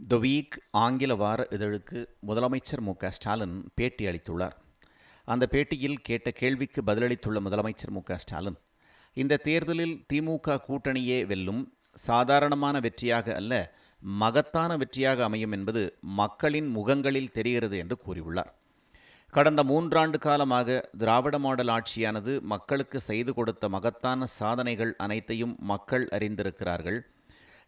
The week ஆங்கில வார இதழுக்கு முதலமைச்சர் மு க. ஸ்டாலின் பேட்டி அளித்துள்ளார். அந்த பேட்டியில் கேட்ட கேள்விக்கு பதிலளித்துள்ள முதலமைச்சர் மு க. ஸ்டாலின் இந்த தேர்தலில் திமுக கூட்டணியே வெல்லும் சாதாரணமான வெற்றியாக அல்ல மகத்தான வெற்றியாக அமையும் என்பது மக்களின் முகங்களில் தெரிகிறது என்று கூறியுள்ளார். கடந்த மூன்றாண்டு காலமாக திராவிட மாடல் ஆட்சியானது மக்களுக்கு செய்து கொடுத்த மகத்தான சாதனைகள் அனைத்தையும் மக்கள் அறிந்திருக்கிறார்கள்.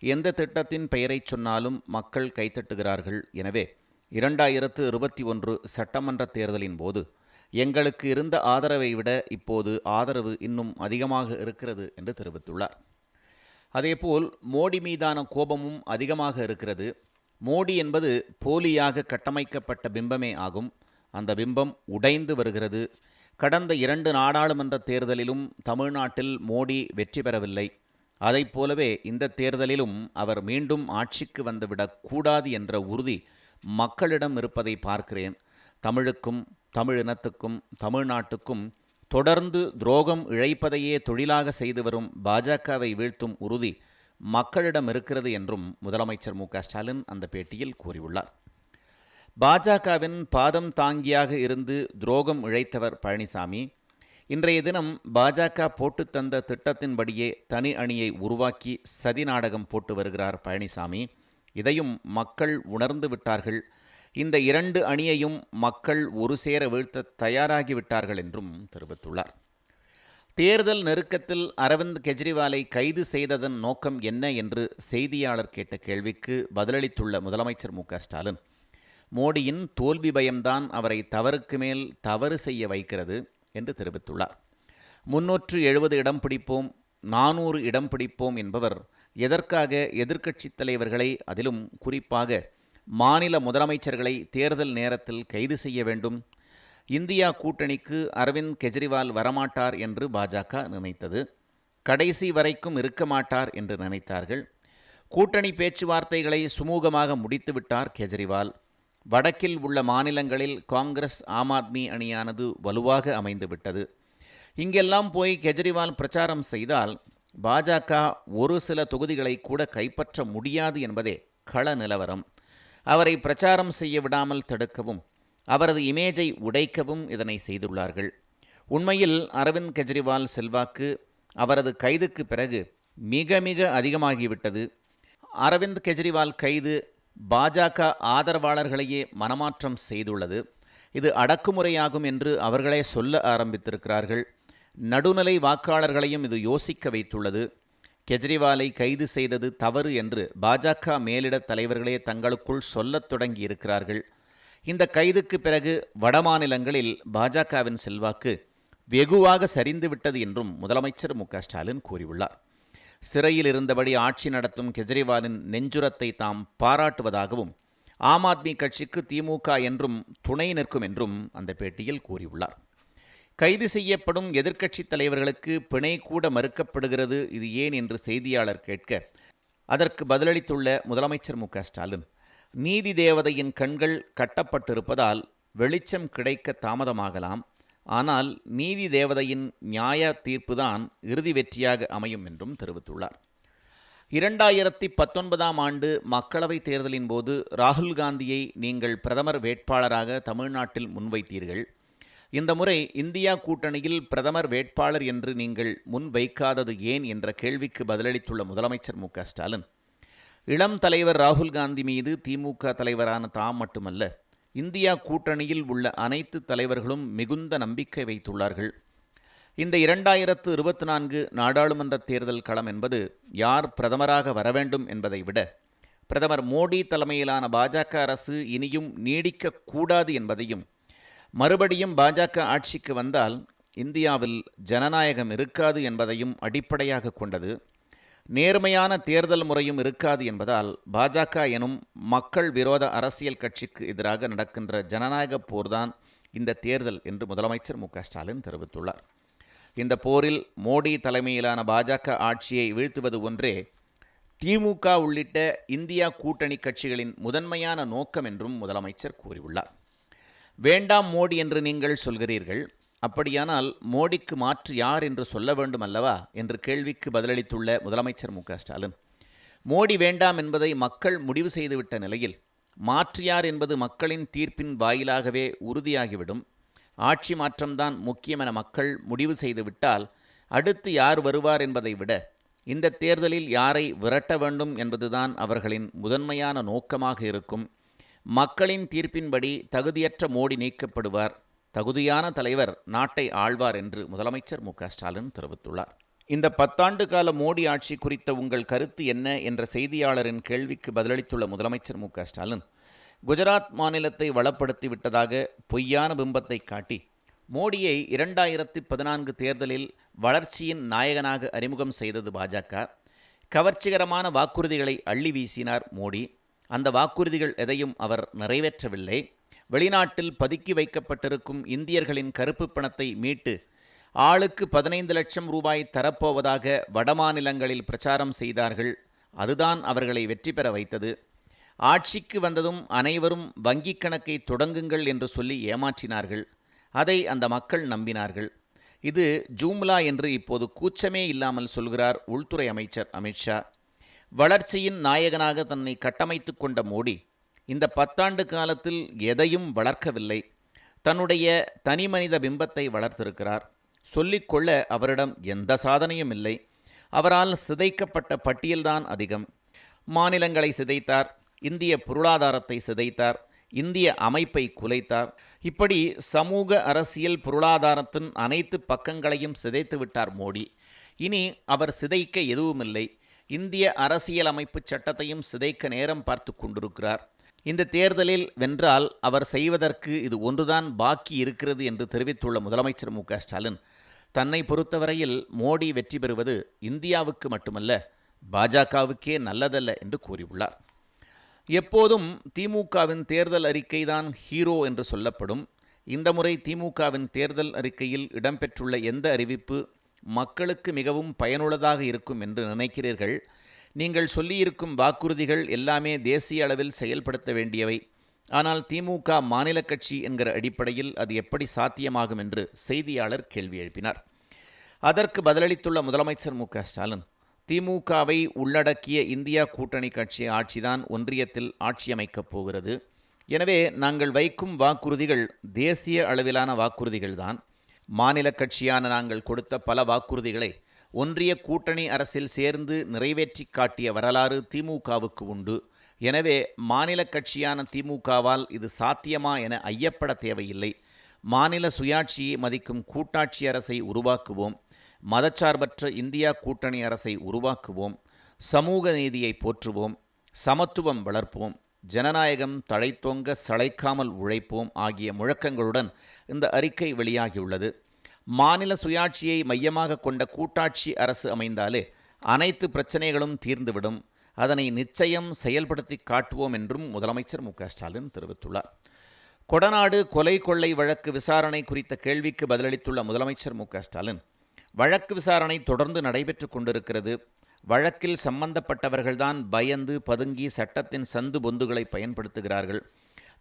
எந்த திட்டத்தின் பெயரைச் சொன்னாலும் மக்கள் கைத்தட்டுகிறார்கள் எனவே இரண்டாயிரத்து இருபத்தி ஒன்று சட்டமன்ற தேர்தலின் போது எங்களுக்கு இருந்த ஆதரவை விட இப்போது ஆதரவு இன்னும் அதிகமாக இருக்கிறது என்று தெரிவித்துள்ளார். அதேபோல் மோடி மீதான கோபமும் அதிகமாக இருக்கிறது. மோடி என்பது போலியாக கட்டமைக்கப்பட்ட பிம்பமே ஆகும். அந்த பிம்பம் உடைந்து வருகிறது. கடந்த இரண்டு நாடாளுமன்ற தேர்தலிலும் தமிழ்நாட்டில் மோடி வெற்றி பெறவில்லை. அதைப் போலவே இந்த தேர்தலிலும் அவர் மீண்டும் ஆட்சிக்கு வந்துவிடக் கூடாது என்ற உறுதி மக்களிடம் இருப்பதை பார்க்கிறேன். தமிழுக்கும் தமிழினத்துக்கும் தமிழ்நாட்டுக்கும் தொடர்ந்து துரோகம் இழைப்பதையே தொழிலாக செய்து வரும் பாஜகவை வீழ்த்தும் உறுதி மக்களிடம் இருக்கிறது என்றும் முதலமைச்சர் மு. ஸ்டாலின் அந்த பேட்டியில் கூறியுள்ளார். பாஜகவின் பாதம் தாங்கியாக இருந்து துரோகம் இழைத்தவர் பழனிசாமி இன்றைய தினம் பாஜக போட்டு தந்த திட்டத்தின்படியே தனி அணியை உருவாக்கி சதி நாடகம் போட்டு வருகிறார் பழனிசாமி. இதையும் மக்கள் உணர்ந்து விட்டார்கள். இந்த இரண்டு அணியையும் மக்கள் ஒரு சேர வீழ்த்த தயாராகிவிட்டார்கள் என்றும் தெரிவித்துள்ளார். தேர்தல் நெருக்கத்தில் அரவிந்த் கெஜ்ரிவாலை கைது செய்ததன் நோக்கம் என்ன என்று செய்தியாளர் கேட்ட கேள்விக்கு பதிலளித்துள்ள முதலமைச்சர் மு ஸ்டாலின் மோடியின் தோல்வி பயம்தான் அவரை தவறுக்கு மேல் தவறு செய்ய வைக்கிறது. என்று தெரிவித்துள்ளார். முன்னூற்று எழுபது இடம் பிடிப்போம் நானூறு இடம் பிடிப்போம் என்பவர் எதற்காக எதிர்க்கட்சித் தலைவர்களை அதிலும் குறிப்பாக மாநில முதலமைச்சர்களை தேர்தல் நேரத்தில் கைது செய்ய வேண்டும் இந்தியா கூட்டணிக்கு அரவிந்த் கெஜ்ரிவால் வரமாட்டார் என்று பாஜக நினைத்தது கடைசி வரைக்கும் இருக்க மாட்டார் என்று நினைத்தார்கள் கூட்டணி பேச்சுவார்த்தைகளை சுமூகமாக முடித்துவிட்டார் கெஜ்ரிவால். வடக்கில் உள்ள மாநிலங்களில் காங்கிரஸ் ஆம் ஆத்மி அணியானது வலுவாக அமைந்துவிட்டது. இங்கெல்லாம் போய் கெஜ்ரிவால் பிரச்சாரம் செய்தால் பாஜக ஒரு சில தொகுதிகளை கூட கைப்பற்ற முடியாது என்பதே கள நிலவரம். அவரை பிரச்சாரம் செய்ய விடாமல் தடுக்கவும் அவரது இமேஜை உடைக்கவும் இதனை செய்துள்ளார்கள். உண்மையில் அரவிந்த் கெஜ்ரிவால் செல்வாக்கு அவரது கைதுக்கு பிறகு மிக மிக அதிகமாகிவிட்டது. அரவிந்த் கெஜ்ரிவால் கைது பாஜக ஆதரவாளர்களையே மனமாற்றம் செய்துள்ளது. இது அடக்குமுறையாகும் என்று அவர்களே சொல்ல ஆரம்பித்திருக்கிறார்கள். நடுநிலை வாக்காளர்களையும் இது யோசிக்க வைத்துள்ளது. கெஜ்ரிவாலை கைது செய்தது தவறு என்று பாஜக மேலிட தலைவர்களே தங்களுக்குள் சொல்லத் தொடங்கி இருக்கிறார்கள் இந்த கைதுக்கு பிறகு வடமாநிலங்களில் பாஜகவின் செல்வாக்கு வெகுவாக சரிந்துவிட்டது என்றும் முதலமைச்சர் மு க ஸ்டாலின் கூறியுள்ளார். சிறையில் இருந்தபடி ஆட்சி நடத்தும் கெஜ்ரிவாலின் நெஞ்சுரத்தை தாம் பாராட்டுவதாகவும் ஆம் ஆத்மி கட்சிக்கு திமுக என்றும் துணை நிற்கும் என்றும் அந்த பேட்டியில் கூறியுள்ளார். கைது செய்யப்படும் எதிர்க்கட்சித் தலைவர்களுக்கு பிணை கூட மறுக்கப்படுகிறது இது ஏன் என்று செய்தியாளர் கேட்க அதற்கு பதிலளித்துள்ள முதலமைச்சர் மு ஸ்டாலின் நீதி தேவதையின் கண்கள் கட்டப்பட்டிருப்பதால் வெளிச்சம் கிடைக்க தாமதமாகலாம் ஆனால் நீதி தேவதையின் நியாய தீர்ப்புதான் இறுதி வெற்றியாக அமையும் என்றும் தெரிவித்துள்ளார். இரண்டாயிரத்தி பத்தொன்பதாம் ஆண்டு மக்களவைத் தேர்தலின் போது ராகுல் காந்தியை நீங்கள் பிரதமர் வேட்பாளராக தமிழ்நாட்டில் முன்வைத்தீர்கள். இந்த முறை இந்தியா கூட்டணியில் பிரதமர் வேட்பாளர் என்று நீங்கள் முன்வைக்காதது ஏன் என்ற கேள்விக்கு பதிலளித்துள்ள முதலமைச்சர் மு ஸ்டாலின். இளம் தலைவர் ராகுல் காந்தி மீது திமுக தலைவரான தாம் மட்டுமல்ல இந்தியா கூட்டணியில் உள்ள அனைத்து தலைவர்களும் மிகுந்த நம்பிக்கை வைத்துள்ளார்கள். இந்த இரண்டாயிரத்து இருபத்தி நான்கு நாடாளுமன்ற தேர்தல் களம் என்பது யார் பிரதமராக வர வேண்டும் என்பதை விட பிரதமர் மோடி தலைமையிலான பாஜக அரசு இனியும் நீடிக்கக்கூடாது என்பதையும் மறுபடியும் பாஜக ஆட்சிக்கு வந்தால் இந்தியாவில் ஜனநாயகம் இருக்காது என்பதையும் அடிப்படையாக கொண்டது. நேர்மையான தேர்தல் முறையும் இருக்காது என்பதால் பாஜக எனும் மக்கள் விரோத அரசியல் கட்சிக்கு எதிராக நடக்கின்ற ஜனநாயக போர்தான் இந்த தேர்தல் என்று முதலமைச்சர் மு ஸ்டாலின் தெரிவித்துள்ளார். இந்த போரில் மோடி தலைமையிலான பாஜக ஆட்சியை வீழ்த்துவது ஒன்றே திமுக உள்ளிட்ட இந்தியா கூட்டணி கட்சிகளின் முதன்மையான நோக்கம் என்றும் முதலமைச்சர் கூறியுள்ளார். வேண்டாம் மோடி என்று நீங்கள் சொல்கிறீர்கள் அப்படியானால் மோடிக்கு மாற்று யார் என்று சொல்ல வேண்டும் அல்லவா என்று கேள்விக்கு பதிலளித்துள்ள முதலமைச்சர் மு ஸ்டாலின். மோடி வேண்டாம் என்பதை மக்கள் முடிவு செய்துவிட்ட நிலையில் மாற்றியார் என்பது மக்களின் தீர்ப்பின் வாயிலாகவே உறுதியாகிவிடும். ஆட்சி மாற்றம்தான் முக்கியமென மக்கள் முடிவு செய்துவிட்டால் அடுத்து யார் வருவார் என்பதை விட இந்த தேர்தலில் யாரை விரட்ட வேண்டும் என்பதுதான் அவர்களின் முதன்மையான நோக்கமாக இருக்கும். மக்களின் தீர்ப்பின்படி தகுதியற்ற மோடி நீக்கப்படுவார். தகுதியான தலைவர் நாட்டை ஆழ்வார் என்று முதலமைச்சர் மு ஸ்டாலின் தெரிவித்துள்ளார். இந்த பத்தாண்டு கால மோடி ஆட்சி குறித்த உங்கள் கருத்து என்ன என்ற செய்தியாளரின் கேள்விக்கு பதிலளித்துள்ள முதலமைச்சர் மு ஸ்டாலின் குஜராத் மாநிலத்தை வளப்படுத்தி விட்டதாக பொய்யான பிம்பத்தை காட்டி மோடியை இரண்டாயிரத்தி பதினான்கு தேர்தலில் வளர்ச்சியின் நாயகனாக அறிமுகம் செய்தது பாஜக. கவர்ச்சிகரமான வாக்குறுதிகளை அள்ளி வீசினார் மோடி. அந்த வாக்குறுதிகள் எதையும் அவர் நிறைவேற்றவில்லை. வெளிநாட்டில் பதுக்கி வைக்கப்பட்டிருக்கும் இந்தியர்களின் கருப்பு பணத்தை மீட்டு ஆளுக்கு பதினைந்து லட்சம் ரூபாய் தரப்போவதாக வடமாநிலங்களில் பிரச்சாரம் செய்தார்கள். அதுதான் அவர்களை வெற்றி பெற வைத்தது. ஆட்சிக்கு வந்ததும் அனைவரும் வங்கிக் கணக்கை தொடங்குங்கள் என்று சொல்லி ஏமாற்றினார்கள். அதை அந்த மக்கள் நம்பினார்கள். இது ஜூம்லா என்று இப்போது கூச்சமே இல்லாமல் சொல்கிறார் உள்துறை அமைச்சர் அமித்ஷா வளர்ச்சியின் நாயகனாக தன்னை கட்டமைத்து கொண்ட மோடி இந்த பத்தாண்டு காலத்தில் எதையும் வளர்க்கவில்லை. தன்னுடைய தனிமனித பிம்பத்தை வளர்த்திருக்கிறார். சொல்லிக்கொள்ள அவரிடம் எந்த சாதனையும் இல்லை. அவரால் சிதைக்கப்பட்ட பட்டியல்தான் அதிகம். மாநிலங்களை சிதைத்தார் இந்திய பொருளாதாரத்தை சிதைத்தார் இந்திய அமைப்பை குலைத்தார். இப்படி சமூக அரசியல் பொருளாதாரத்தின் அனைத்து பக்கங்களையும் சிதைத்து விட்டார் மோடி. இனி அவர் சிதைக்க எதுவுமில்லை. இந்திய அரசியலமைப்பு சட்டத்தையும் சிதைக்க நேரம் பார்த்து கொண்டிருக்கிறார். இந்த தேர்தலில் வென்றால் அவர் செய்வதற்கு இது ஒன்றுதான் பாக்கி இருக்கிறது என்று தெரிவித்துள்ள முதலமைச்சர் மு க ஸ்டாலின் தன்னை பொறுத்தவரையில் மோடி வெற்றி பெறுவது இந்தியாவுக்கு மட்டுமல்ல பாஜகவுக்கே நல்லதல்ல என்று கூறியுள்ளார். எப்போதும் திமுகவின் தேர்தல் அறிக்கைதான் ஹீரோ என்று சொல்லப்படும். இந்த முறை திமுகவின் தேர்தல் அறிக்கையில் இடம்பெற்றுள்ள எந்த அறிவிப்பு மக்களுக்கு மிகவும் பயனுள்ளதாக இருக்கும் என்று நினைக்கிறீர்கள்? நீங்கள் சொல்லியிருக்கும் வாக்குறுதிகள் எல்லாமே தேசிய அளவில் செயல்படுத்த வேண்டியவை. ஆனால் திமுக மாநில கட்சி என்கிற அடிப்படையில் அது எப்படி சாத்தியமாகும் என்று செய்தியாளர் கேள்வி எழுப்பினார். அதற்கு பதிலளித்துள்ள முதலமைச்சர் மு ஸ்டாலின் திமுகவை உள்ளடக்கிய இந்தியா கூட்டணி கட்சி ஆட்சிதான் ஒன்றியத்தில் ஆட்சி அமைக்கப் போகிறது. எனவே நாங்கள் வைக்கும் வாக்குறுதிகள் தேசிய அளவிலான வாக்குறுதிகள்தான். மாநில கட்சியான நாங்கள் கொடுத்த பல வாக்குறுதிகளை ஒன்றிய கூட்டணி அரசில் சேர்ந்து நிறைவேற்றி காட்டிய வரலாறு திமுகவுக்கு உண்டு. எனவே மாநில கட்சியான திமுகவால் இது சாத்தியமா என ஐயப்பட தேவையில்லை. மாநில சுயாட்சியை மதிக்கும் கூட்டாட்சி அரசை உருவாக்குவோம். மதச்சார்பற்ற இந்தியா கூட்டணி அரசை உருவாக்குவோம். சமூக நீதியை போற்றுவோம். சமத்துவம் வளர்ப்போம். ஜனநாயகம் தழைத்தோங்க சளைக்காமல் உழைப்போம் ஆகிய முழக்கங்களுடன் இந்த அறிக்கை வெளியாகியுள்ளது. மாநில சுயாட்சியை மையமாக கொண்ட கூட்டாட்சி அரசு அமைந்தாலே அனைத்து பிரச்சனைகளும் தீர்ந்துவிடும். அதனை நிச்சயம் செயல்படுத்தி காட்டுவோம் என்றும் முதலமைச்சர் மு ஸ்டாலின் தெரிவித்துள்ளார். கொடநாடு கொலை கொள்ளை வழக்கு விசாரணை குறித்த கேள்விக்கு பதிலளித்துள்ள முதலமைச்சர் மு ஸ்டாலின் வழக்கு விசாரணை தொடர்ந்து நடைபெற்று கொண்டிருக்கிறது. வழக்கில் சம்பந்தப்பட்டவர்கள்தான் பயந்து பதுங்கி சட்டத்தின் சந்து பொந்துகளை பயன்படுத்துகிறார்கள்.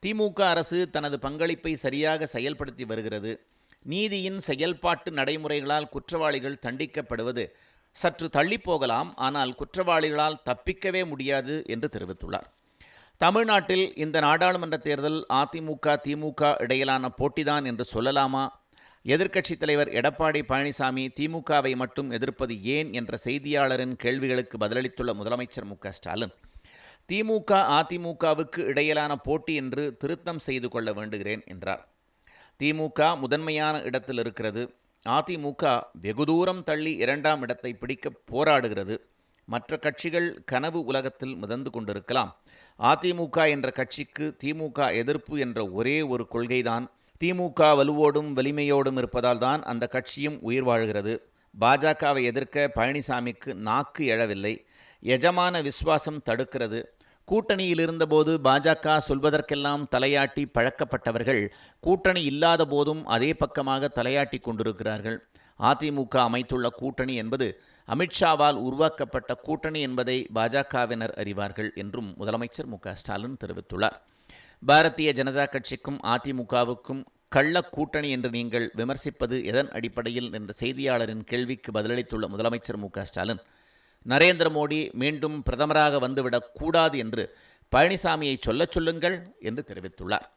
திமுக அரசு தனது பங்களிப்பை சரியாக செயல்படுத்தி வருகிறது. நீதியின் செயல்பாட்டு நடைமுறைகளால் குற்றவாளிகள் தண்டிக்கப்படுவது சற்று தள்ளிப்போகலாம் ஆனால் குற்றவாளிகளால் தப்பிக்கவே முடியாது என்று தெரிவித்துள்ளார். தமிழ்நாட்டில் இந்த நாடாளுமன்ற தேர்தல் அதிமுக திமுக இடையிலான போட்டிதான் என்று சொல்லலாமா? எதிர்க்கட்சித் தலைவர் எடப்பாடி பழனிசாமி திமுகவை மட்டும் எதிர்ப்பது ஏன் என்ற செய்தியாளரின் கேள்விகளுக்கு பதிலளித்துள்ள முதலமைச்சர் மு ஸ்டாலின் திமுக அதிமுகவுக்கு இடையிலான போட்டி என்று திருத்தம் செய்து கொள்ள வேண்டுகிறேன் என்றார். திமுக முதன்மையான இடத்தில் இருக்கிறது. அதிமுக வெகு தூரம் தள்ளி இரண்டாம் இடத்தை பிடிக்க போராடுகிறது. மற்ற கட்சிகள் கனவு உலகத்தில் மிதந்து கொண்டிருக்கலாம். அதிமுக என்ற கட்சிக்கு திமுக எதிர்ப்பு என்ற ஒரே ஒரு கொள்கைதான். திமுக வலுவோடும் வலிமையோடும் இருப்பதால் தான் அந்த கட்சியும் உயிர் வாழ்கிறது. பாஜகவை எதிர்க்க பழனிசாமிக்கு நாக்கு எழவில்லை. எஜமான விசுவாசம் தடுக்கிறது. கூட்டணியில் இருந்தபோது பாஜக சொல்வதற்கெல்லாம் தலையாட்டி பழக்கப்பட்டவர்கள் கூட்டணி இல்லாத போதும் அதே பக்கமாக தலையாட்டி கொண்டிருக்கிறார்கள். அதிமுக அமைத்துள்ள கூட்டணி என்பது அமித்ஷாவால் உருவாக்கப்பட்ட கூட்டணி என்பதை பாஜகவினர் அறிவார்கள் என்றும் முதலமைச்சர் மு ஸ்டாலின் தெரிவித்துள்ளார். பாரதிய ஜனதா கட்சிக்கும் அதிமுகவுக்கும் கள்ள கூட்டணி என்று நீங்கள் விமர்சிப்பது எதன் அடிப்படையில்? என்ற செய்தியாளரின் கேள்விக்கு பதிலளித்துள்ள முதலமைச்சர் மு ஸ்டாலின் நரேந்திர மோடி மீண்டும் பிரதமராக வந்துவிடக் கூடாது என்று பழனிசாமியை சொல்லச் சொல்லுங்கள் என்று தெரிவித்துள்ளார்.